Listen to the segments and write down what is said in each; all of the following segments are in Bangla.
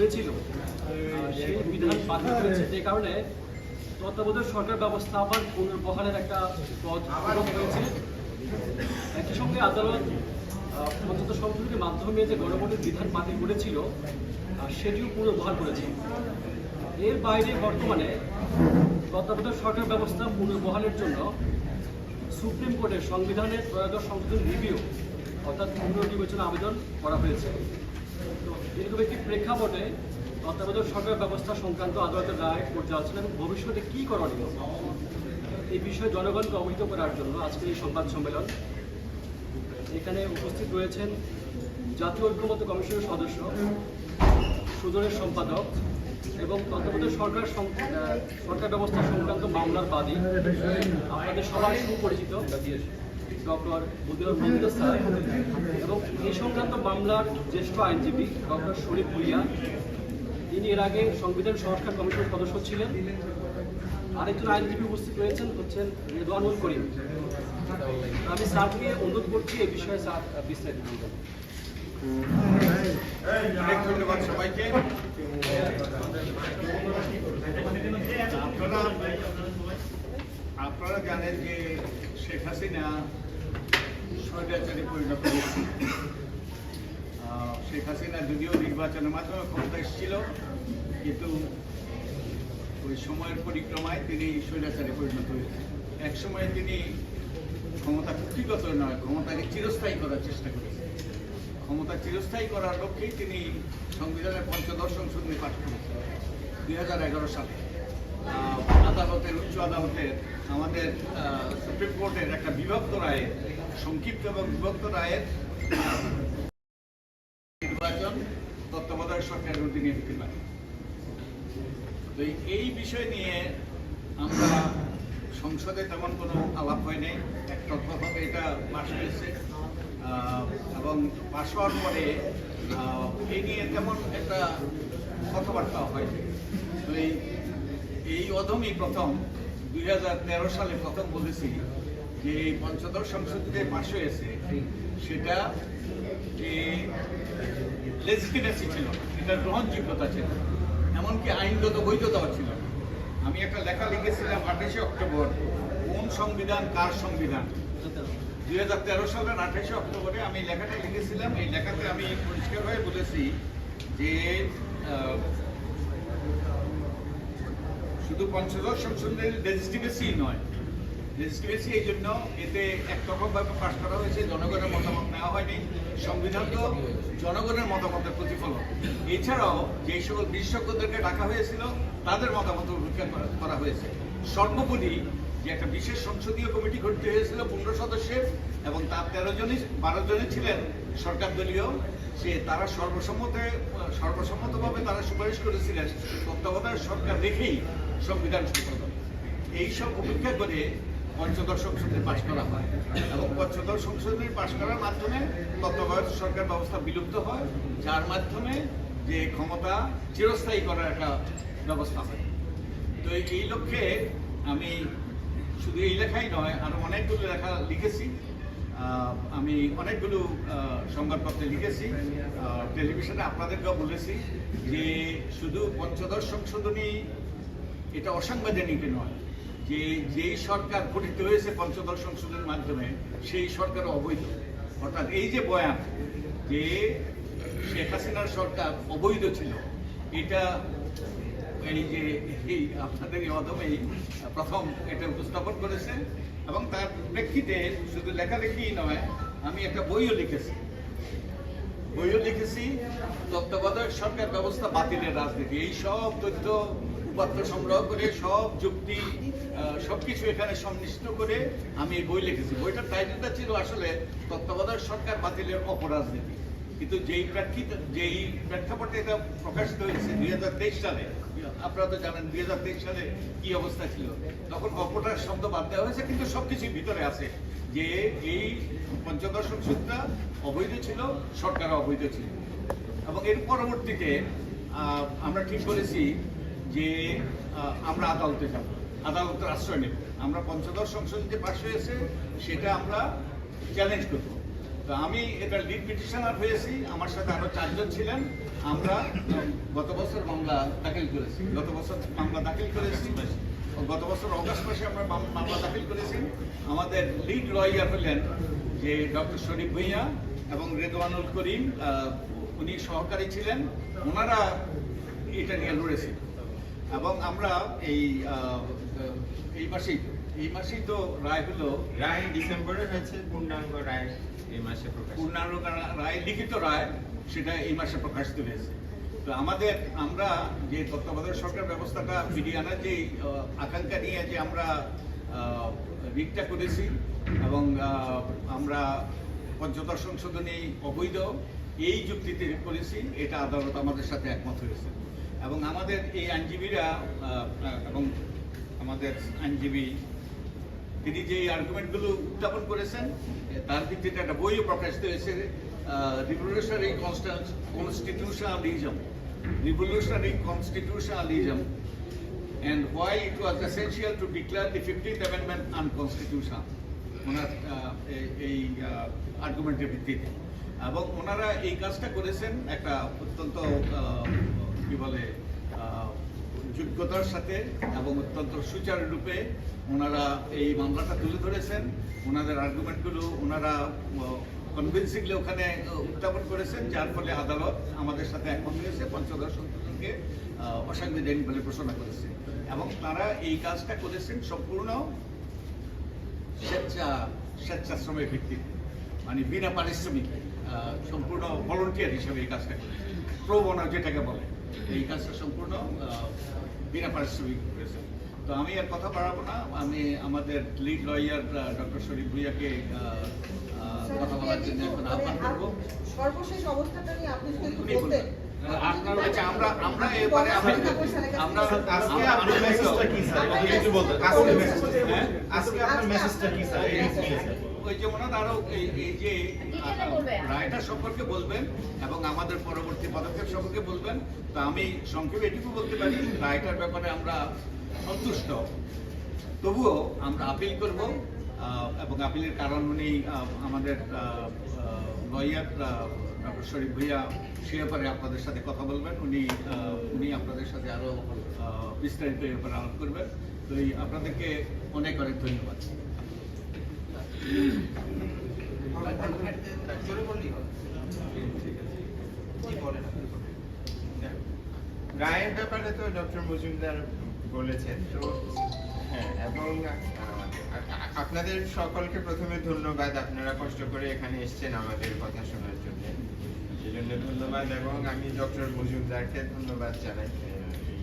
হয়েছিল। সেই বিধান বাতিল করেছে যে কারণে তত্ত্বাবধায়ক সরকার ব্যবস্থা আবার পুনর্বহালের একটা পথ হয়েছে। একই সঙ্গে আদালত পঞ্চায়েত সংশোধনের মাধ্যমে যে গণভোটের বিধান বাতিল করেছিল সেটিও পুনর্বহাল করেছে। এর বাইরে বর্তমানে তত্ত্বাবধায়ক সরকার ব্যবস্থা পুনর্বহালের জন্য সুপ্রিম কোর্টের সংবিধানের ত্রয়োদশ সংশোধন রিভিউ অর্থাৎ পুনর্বিবেচনা আবেদন করা হয়েছে। এরকম একটি প্রেক্ষাপটে তত্ত্বাবধায়ক সরকার ব্যবস্থা সংক্রান্ত আদালতের রায় পর্যালোচনা এবং ভবিষ্যতে কী করণীয়? এই বিষয়ে জনগণকে অবহিত করার জন্য আজকের এই সংবাদ সম্মেলন। এখানে উপস্থিত রয়েছেন জাতীয় ঐক্যমত্য কমিশনের সদস্য, সুজনের সম্পাদক এবং তত্ত্বাবধায়ক সরকার সরকার ব্যবস্থা সংক্রান্ত মামলার বাদী আপনাদের সবাই সুপরিচিত, ডক্টর বুদ্ধির স্যার। এই সংক্রান্ত মামলার জ্যেষ্ঠ আইনজীবী ডক্টর শরীফ ভুইয়া। তিনি এর আগে সংবিধান সংস্কার কমিশনের সদস্য ছিলেন। আরেকজন আইনজীবী উপস্থিত রয়েছেন, হচ্ছেন রেদওয়ানুল করিম। আমি স্যারকে অনুরোধ করছি এই বিষয়ে স্যার বিস্তারিত আপনারা জানেন যে শেখ হাসিনা স্বৈরাচারী পরিণত হয়েছে শেখ হাসিনা যদিও নির্বাচনের মাধ্যমে ক্ষমতা এসেছিল, কিন্তু ওই সময়ের পরিক্রমায় তিনি স্বৈরাচারী পরিণত হয়েছে এক সময় তিনি ক্ষমতা কুক্ষিগত নয়, ক্ষমতাকে চিরস্থায়ী করার চেষ্টা করেছেন। ক্ষমতা চিরস্থায়ী করার লক্ষ্যেই তিনি সংবিধানের পঞ্চদশ সংশোধনী পাঠ করেছেন, দুই হাজার এগারো সালে। আদালতের, উচ্চ আদালতের আমাদের সুপ্রিম কোর্টের একটা বিভক্ত রায়ের, সংক্ষিপ্ত এবং বিভক্ত রায়ের নির্বাচন তত্ত্বাবধায়ক সরকারের অধীনে হতে পারে তো এই- বিষয় নিয়ে আমরা সংসদে তেমন কোনো আলাপ হয় নাই। একতরফাভাবে এটা পাশ হয়েছে। এবং পাশ হওয়ার পরে এই নিয়ে তেমন একটা কথাবার্তা হয় তো এই এই অধমই প্রথম দুই হাজার তেরো সালে প্রথম বলেছি যে পঞ্চদশ সংসদ যে পাশ হয়েছে সেটা লেজিটিমেসি ছিল না, এটার গ্রহণযোগ্যতা ছিল এমনকি আইনগত বৈধতাও ছিল। আমি একটা লেখা লিখেছিলাম আঠাশে অক্টোবর কোন সংবিধান কার সংবিধান দুই হাজার তেরো সালের আঠাশে অক্টোবরে আমি লেখাটা লিখেছিলাম এই লেখাতে আমি পরিষ্কার হয়ে বলেছি যে শুধু পঞ্চদশ সংসদের লেজিস্টিমেসি নয়। লেজিস্টিমেসি এই জন্য এতে একতরফভাবে পাশ করা হয়েছে, জনগণের মতামত নেওয়া হয়নি, সংবিধান তো জনগণের মতামতের প্রতিফলন এছাড়াও যে সকল বিশেষজ্ঞদেরকে ডাকা হয়েছিল, তাদের মতামত উপেক্ষা করা হয়েছে। সর্বোপরি যে একটা বিশেষ সংসদীয় কমিটি গঠিত হয়েছিল পনেরো সদস্যের, এবং তার তেরো জনই, বারো জনই ছিলেন সরকার দলীয়। সে তারা সর্বসম্মতে, সর্বসম্মতভাবে তারা সুপারিশ করেছিলেন, তত্ত্বাবধায়ক সরকার দেখেই সংবিধান সংশোধন এইসব উপেক্ষা করে পঞ্চদশ সংসদে পাশ করা হয় এবং পঞ্চদশ সংসদে পাশ করার মাধ্যমে তত্ত্বাবধায়ক সরকার ব্যবস্থা বিলুপ্ত হয়, যার মাধ্যমে যে ক্ষমতা চিরস্থায়ী করার একটা ব্যবস্থা হয়। তো এই লক্ষ্যে আমি শুধু এই লেখাই নয় আরও অনেকগুলো লেখা লিখেছি। আমি অনেকগুলো সংবাদপত্রে লিখেছি। টেলিভিশনে আপনাদেরকেও বলেছি যে শুধু পঞ্চদশ সংশোধনী এটা অসাংবিধানিক নয়। যে যেই সরকার গঠিত হয়েছে পঞ্চদশ সংশোধনের মাধ্যমে, সেই সরকার অবৈধ। অর্থাৎ এই যে বয়ান যে শেখ হাসিনার সরকার অবৈধ ছিল, এটা এই যে, এই আপনাদের এই প্রথম এটা উপস্থাপন করেছে এবং তার প্রেক্ষিতে শুধু লেখালেখি নয়, আমি একটা বইও লিখেছি। বইও লিখেছি, তত্ত্বাবধায়ক সরকার ব্যবস্থা বাতিলের রাজনীতি। এই সব তথ্য উপাত্ত সংগ্রহ করে, সব যুক্তি সবকিছু এখানে সংমিশ্র করে আমি এই বই লিখেছি। বইটার টাইটেলটা ছিল আসলে তত্ত্বাবধায়ক সরকার বাতিলের অপরাজনীতি। কিন্তু যেই প্রেক্ষিত, যেই প্রেক্ষাপটে এটা প্রকাশিত হয়েছে, দুই হাজার তেইশ সালে, আপনারা তো জানেন দুই হাজার তেইশ সালে কি অবস্থা ছিল। তখন অপরাধ শব্দ বাদ দেওয়া হয়েছে, কিন্তু সবকিছুই ভিতরে আছে যে এই পঞ্চদশ সংসদটা অবৈধ ছিল সরকার অবৈধ ছিল। এবং এর পরবর্তীতে আমরা ঠিক করেছি যে আমরা আদালতে যাব। আদালতের আশ্রয় নেব। আমরা পঞ্চদশ সংসদ যে পাশ হয়েছে, সেটা আমরা চ্যালেঞ্জ করব। তো আমি এটা লিড পিটিশনার হয়েছি, আমার সাথে আরও চারজন ছিলেন। আমরা গত বছর মামলা দাখিল করেছি। গত বছর মামলা দাখিল করেছি। গত বছর অগাস্ট মাসে আমরা মামলা দাখিল করেছি। আমাদের লিড লয়ার হলেন যে ডক্টর শরীফ ভুইয়া এবং রেদওয়ানুল করিম উনি সহকারী ছিলেন। ওনারা এটা নিয়ে লড়েছেন এবং আমরা এই এই মাসেই এই মাসেই তো রায় হলো রায় ডিসেম্বরে হয়েছে পূর্ণাঙ্গ রায় এই মাসে প্রকাশ পূর্ণাঙ্গ রায় লিখিত রায় সেটা এই মাসে প্রকাশিত হয়েছে। তো আমাদের আমরা যে তত্ত্বাবধায়ক সরকার ব্যবস্থাটা ফিরিয়ে আনার যে আকাঙ্ক্ষা নিয়ে যে আমরা রিটটা করেছি এবং আমরা পঞ্চদশ সংশোধনী অবৈধ এই যুক্তিতে করেছি এটা আদালত আমাদের সাথে একমত হয়েছে। এবং আমাদের এই আইনজীবীরা এবং আমাদের আইনজীবী, তিনি যে আর্গুমেন্টগুলো উত্থাপন করেছেন, তার ভিত্তিতে একটা বইও প্রকাশিত হয়েছে revolutionary constitutionalism revolutionary constitutionalism and why it was essential to declare the 15th amendment unconstitutional, ওনার এই- আর্গুমেন্টের ভিত্তিতে। এবং ওনারা এই কাজটা করেছেন একটা অত্যন্ত কি বলে যোগ্যতার সাথে এবং অত্যন্ত সুচারুরূপে ওনারা এই মামলাটা তুলে ধরেছেন। ওনাদের আর্গুমেন্টগুলো ওনারা কনভিন্সিংলি ওখানে উত্থাপন করেছেন, যার ফলে আদালত আমাদের সাথে একমত হয়েছে, পঞ্চদশ সংশোধনকে অসাংবিধানিক বলে ঘোষণা করেছে। এবং তারা এই কাজটা করেছেন সম্পূর্ণ স্বেচ্ছা স্বেচ্ছাশ্রমের ভিত্তিতে। মানে বিনা পারিশ্রমিক সম্পূর্ণ ভলেন্টিয়ার হিসেবে এই কাজটা করেছে প্রবণা যেটাকে বলে। এই কাজটা সম্পূর্ণ আহ, বিনা পারিশ্রমিক করেছে তো আমি আর কথা বাড়াবো না। আমি আমাদের লিড লয়ার ডক্টর শরীফ ভুইয়াকে কথা বলার জন্য এখন আহ্বান করব। সর্বশেষ অবস্থাটা নিয়ে আপনি যদি বলতেন। আপনার আচ্ছা আমরা আমরা এবারে আমরা আমরা আজকে আপনার মেসেজটা কি স্যার? একটু বলতেন আজকে? আজকে আপনার মেসেজটা কি স্যার? যে ওনারা আরও এই যে রায়টা সম্পর্কে বলবেন এবং আমাদের পরবর্তী পদক্ষেপ সম্পর্কে বলবেন। তো আমি সংক্ষেপে এটুকু বলতে পারি রায়টার ব্যাপারে আমরা সন্তুষ্ট। তবুও আমরা আপিল করব এবং আপিলের কারণ উনি আমাদের লয়ার ডক্টর শরীফ ভুইয়া সে ব্যাপারে আপনাদের সাথে কথা বলবেন। উনি উনি আপনাদের সাথে আরও আহ, বিস্তারিত ব্যাপারে আলাপ করবেন। তো এই আপনাদেরকে অনেক অনেক ধন্যবাদ। রায়ের ব্যাপারে তো ডক্টর মজুমদার বলেছেন, তো হ্যাঁ এবং আপনাদের সকলকে প্রথমে ধন্যবাদ, আপনারা কষ্ট করে এখানে এসেছেন আমাদের কথা শোনার জন্য। সেজন্য ধন্যবাদ, এবং আমি ডক্টর মজুমদারকে ধন্যবাদ জানাই এই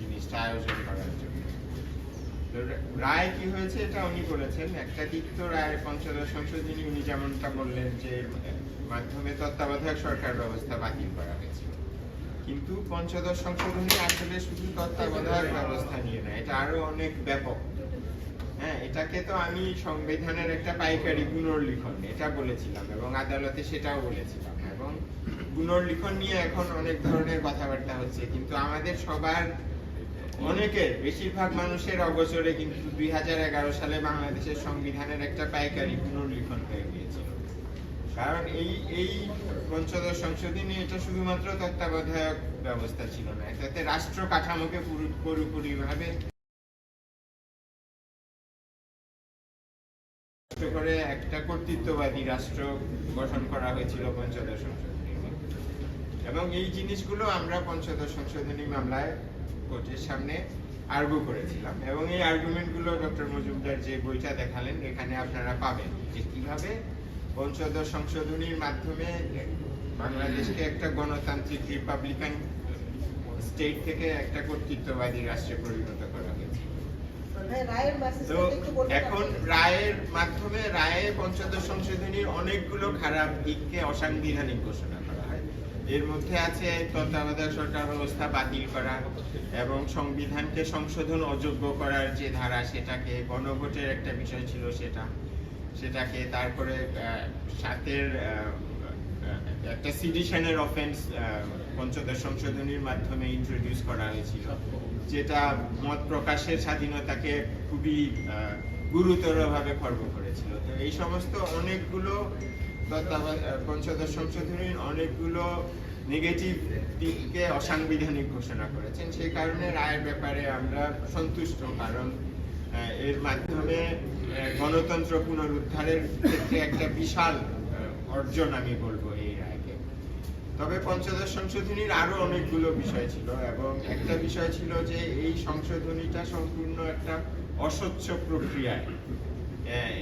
জিনিসটা আয়োজন করার জন্য। রায় কি হয়েছে এটা উনি একটা দিক তো রায়ের পঞ্চদশ সংশোধনী উনি যেমনটা বললেন যে, মাধ্যমে তত্ত্বাবধায়ক সরকার ব্যবস্থা বাতিল করা হয়েছিল কিন্তু পঞ্চদশ সংশোধনী আসলে শুধু তত্ত্বাবধায়ক ব্যবস্থা নিয়ে না, এটা আরও অনেক ব্যাপক। হ্যাঁ এটাকে তো আমি সংবিধানের একটা পাইকারি পুনর্লিখন এটা বলেছিলাম এবং আদালতে সেটাও বলেছিলাম। এবং পুনর্লিখন নিয়ে এখন অনেক ধরনের কথাবার্তা হচ্ছে, কিন্তু আমাদের সবার অনেকের বেশিরভাগ মানুষের অগোচরে কিন্তু দুই হাজার এগারো সালে বাংলাদেশের সংবিধানের একটা পাইকারি পুনর্লিখন হয়ে গিয়েছিল কারণ এই এই পঞ্চদশ সংশোধনী এটা শুধুমাত্র তত্ত্বাবধায়ক ব্যবস্থা ছিল না, এটাতে রাষ্ট্র কাঠামোকে পুরোপুরিভাবে করে একটা কর্তৃত্ববাদী রাষ্ট্র গঠন করা হয়েছিল পঞ্চদশ সংশোধনীর মধ্যে। এবং এই জিনিসগুলো আমরা পঞ্চদশ সংশোধনী মামলায় কোর্টের সামনে আর্গু করেছিলাম। এবং এই আর্গুমেন্টগুলো ডক্টর মজুমদার যে বইটা দেখালেন এখানে আপনারা পাবেন যে কীভাবে পঞ্চদশ সংশোধনীর মাধ্যমে বাংলাদেশকে একটা গণতান্ত্রিক রিপাবলিকান স্টেট থেকে একটা কর্তৃত্ববাদী রাষ্ট্রে পরিণত করা হয়েছে। হ্যাঁ, তো এখন রায়ের মাধ্যমে রায়ে পঞ্চদশ সংশোধনীর অনেকগুলো খারাপ দিককে অসাংবিধানিক ঘোষণা এর মধ্যে আছে তত্ত্বাবধায়ক সরকার ব্যবস্থা বাতিল করা এবং সংবিধানকে সংশোধন অযোগ্য করার যে ধারা, সেটাকে গণভোটের একটা বিষয় ছিল সেটা। সেটাকে তারপরে সাতের একটা সিডিশনের অফেন্স পঞ্চদশ সংশোধনীর মাধ্যমে ইন্ট্রোডিউস করা হয়েছিল। যেটা মত প্রকাশের স্বাধীনতাকে খুবই গুরুতরভাবে খর্ব করেছিল। তো এই সমস্ত অনেকগুলো পঞ্চদশ অনেকগুলো নেগেটিভ দিককে অসাংবিধানিক ঘোষণা করেছেন। সেই কারণে রায়ের ব্যাপারে আমরা সন্তুষ্ট, কারণ এর মাধ্যমে গণতন্ত্র পুনরুদ্ধারের ক্ষেত্রে একটা বিশাল অর্জন আমি বলব এই রায়কে। তবে পঞ্চদশ সংশোধনীর আরও অনেকগুলো বিষয় ছিল এবং একটা বিষয় ছিল যে এই সংশোধনীটা সম্পূর্ণ একটা অস্বচ্ছ প্রক্রিয়ায়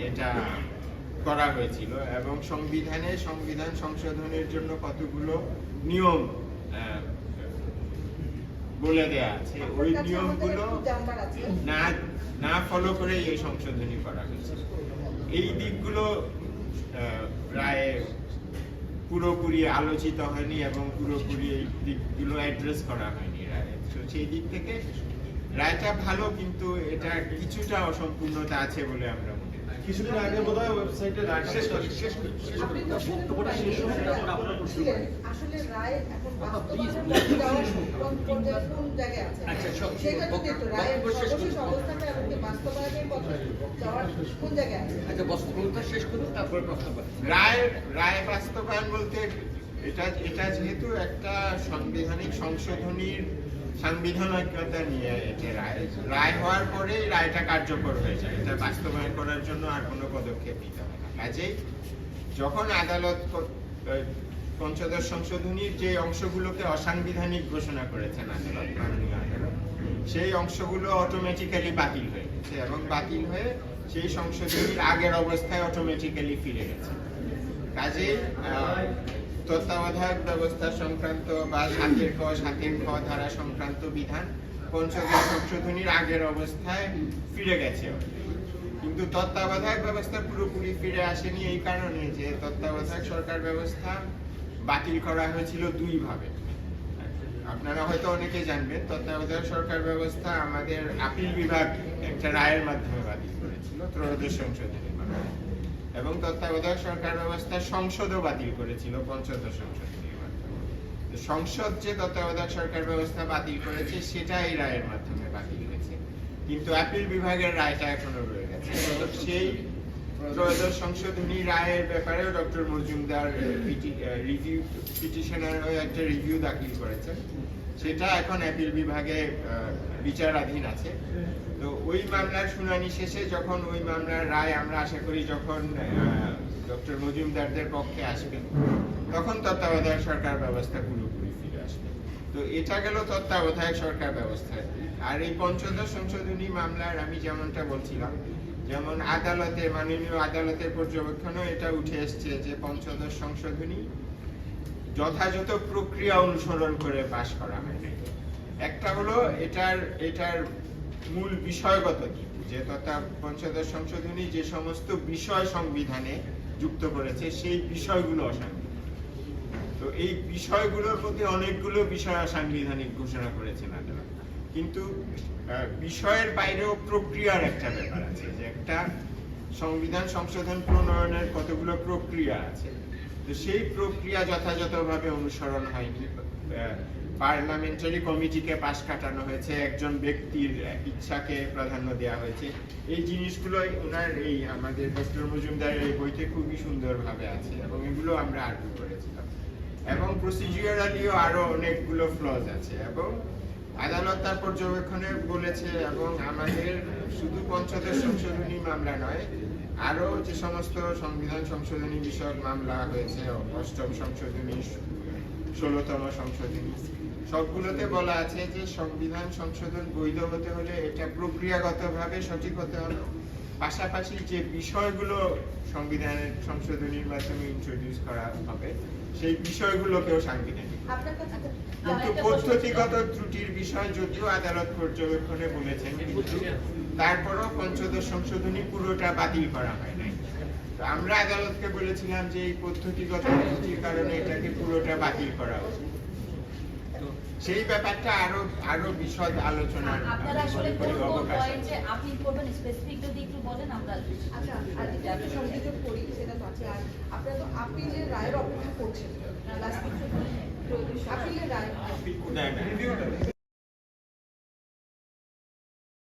এটা করা হয়েছিল এবং সংবিধানে সংবিধান সংশোধনের জন্য কতগুলো নিয়ম বলে দেয়া আছে। ওই নিয়মগুলো না না ফলো করে এই সংশোধনী করা হয়েছে। এই দিকগুলো প্রায় পুরোপুরি আলোচিত হয়নি এবং পুরোপুরি এই দিকগুলো অ্যাড্রেস করা হয়নি রায়। তো সেই দিক থেকে রায়টা ভালো কিন্তু এটা কিছুটা অসম্পূর্ণতা আছে বলে আমরা কিছুদিন আগে বোধ হয় ওয়েবসাইটে শেষ করি শেষ করি শেষ করি বক্তব্যটা শেষ তারপর আপনার প্রশ্ন আসলে রায় এখন কথা যাওয়ার কোন পর্যায়ে কোন জায়গায় আছে? আচ্ছা, সব- সেটা যদি রায়ের সর্বশেষ। অবস্থাটা এবং বাস্তবায়নের পথে যাওয়ার কোন জায়গায় আছে? আচ্ছা বক্তব্যটা শেষ করুন তারপরে প্রশ্ন করেন। রায় রায় বাস্তবায়ন বলতে এটা এটা যেহেতু একটা সাংবিধানিক সংশোধনীর সাংবিধানিকতা নিয়ে এটা রায় রায় হওয়ার পরেই রায়টা কার্যকর হয়ে যায়। এটা বাস্তবায়ন করার জন্য আর কোনো পদক্ষেপ নিতে হবে না। কাজেই যখন আদালত পঞ্চদশ সংশোধনীর যে অংশগুলোকে অসাংবিধানিক ঘোষণা করেছেন আদালত, মাননীয় আদালত, সেই অংশগুলো অটোমেটিক্যালি বাতিল হয়ে গেছে এবং বাতিল হয়ে সেই সংশোধনীর আগের অবস্থায় অটোমেটিক্যালি ফিরে গেছে। কাজেই তত্ত্বাবধায়ক ব্যবস্থা সংক্রান্ত বা সাতের ক সাতের খ ধারা সংক্রান্ত বিধান পঞ্চদশ সংশোধনীর আগের অবস্থায় ফিরে গেছে কিন্তু তত্ত্বাবধায়ক ব্যবস্থা পুরোপুরি ফিরে আসেনি এই কারণে যে তত্ত্বাবধায়ক সরকার ব্যবস্থা বাতিল করা হয়েছিল দুই ভাবে আপনারা হয়তো অনেকে জানবেন, তত্ত্বাবধায়ক সরকার ব্যবস্থা আমাদের আপিল বিভাগ একটা রায়ের মাধ্যমে বাতিল করেছিল, ত্রয়োদশ সংশোধনী। এবং তত্ত্বাবধায়ক সরকার ব্যবস্থা সংসদও বাতিল করেছিল পঞ্চদশ তো সংসদ যে তত্ত্বাবধায়ক সরকার ব্যবস্থা বাতিল করেছে, সেটা এই রায়ের মাধ্যমে বাতিল হয়েছে। কিন্তু আপিল বিভাগের রায়টা এখনও রয়ে গেছে। সেই ত্রয়োদশ সংশোধনী রায়ের ব্যাপারেও ডক্টর মজুমদার রিভিউ পিটিশনার একটা রিভিউ দাখিল করেছেন। সেটা এখন অ্যাপিল বিভাগে বিচারাধীন আছে। তো ওই মামলার শুনানি শেষে যখন ওই মামলার রায় আমরা আশা করি যখন ডক্টর মজুমদারদের পক্ষে আসবে তখন তত্ত্বাবধায়ক সরকার ব্যবস্থা পুরোপুরি ফিরে আসবে। তো এটা গেল তত্ত্বাবধায়ক সরকার ব্যবস্থা আর এই পঞ্চদশ সংশোধনী মামলার আমি যেমনটা বলছিলাম, যেমন আদালতে, মাননীয় আদালতের পর্যবেক্ষণেও এটা উঠে এসছে যে পঞ্চদশ সংশোধনী যথাযথ প্রক্রিয়া অনুসরণ করে পাশ করা হয় নাই একটা হলো এটার এটার মূল বিষয়গত দিক, যে তথা পঞ্চদশ সংশোধনী যে সমস্ত বিষয় সংবিধানে যুক্ত করেছে, সেই বিষয়গুলো অসাংবিধানিক। তো এই বিষয়গুলোর প্রতি অনেকগুলো বিষয় অসাংবিধানিক ঘোষণা করেছেন আদালত কিন্তু বিষয়ের বাইরেও প্রক্রিয়ার একটা ব্যাপার আছে, যে একটা সংবিধান সংশোধন প্রণয়নের কতগুলো প্রক্রিয়া আছে সেই প্রক্রিয়া যথাযথভাবে অনুসরণ হয়নি। পার্লামেন্টারি কমিটিকে পাশ কাটানো হয়েছে, একজন ব্যক্তির ইচ্ছাকে প্রাধান্য দেওয়া হয়েছে। এই জিনিসগুলোই ওনার এই আমাদের ডক্টর মজুমদারের এই বইতে খুবই সুন্দরভাবে আছে এবং এগুলো আমরা আর্গু করেছিলাম। এবং প্রসিডিউরালিও আরও অনেকগুলো ফ্লজ আছে এবং আদালত তার পর্যবেক্ষণে বলেছে এবং আমাদের শুধু পঞ্চদশ সংশোধনী মামলা নয় আরও যে সমস্ত সংবিধান সংশোধনী বিষয়ক মামলা হয়েছে অষ্টম সংশোধনী ষোলতম সংশোধনী সবগুলোতে বলা আছে যে সংবিধান সংশোধন বৈধ হতে হলে এটা প্রক্রিয়াগতভাবে সঠিক হতে হবে। পাশাপাশি যে বিষয়গুলো সংবিধানের সংশোধনীর মাধ্যমে ইন্ট্রোডিউস করা হবে সেই বিষয়গুলোকেও সাংবিধানিক। কিন্তু পদ্ধতিগত ত্রুটির বিষয় যদিও আদালত পর্যবেক্ষণে বলেছেন কিন্তু তারপরও পঞ্চদশ সংশোধনী পুরোটা বাতিল করা হয় নাই। তো আমরা আদালতকে বলেছিলাম যে এই পদ্ধতিগত ত্রুটির কারণে এটাকে পুরোটা বাতিল করা উচিত। সেই ব্যাপারটা আরও আরও বিশদ আলোচনার আপনারা আসলে কোন কোন অবকাশ আছে। পয়েন্টে আপিল করবেন? স্পেসিফিক যদি একটু বলেন আমরা আচ্ছা আর যেটা আপনি সংযোগ করি সেটা তো আছে। আর আপনারা তো আপিলের রায়ের অপেক্ষা করছেন লাস্ট আপিলের রায় না, না।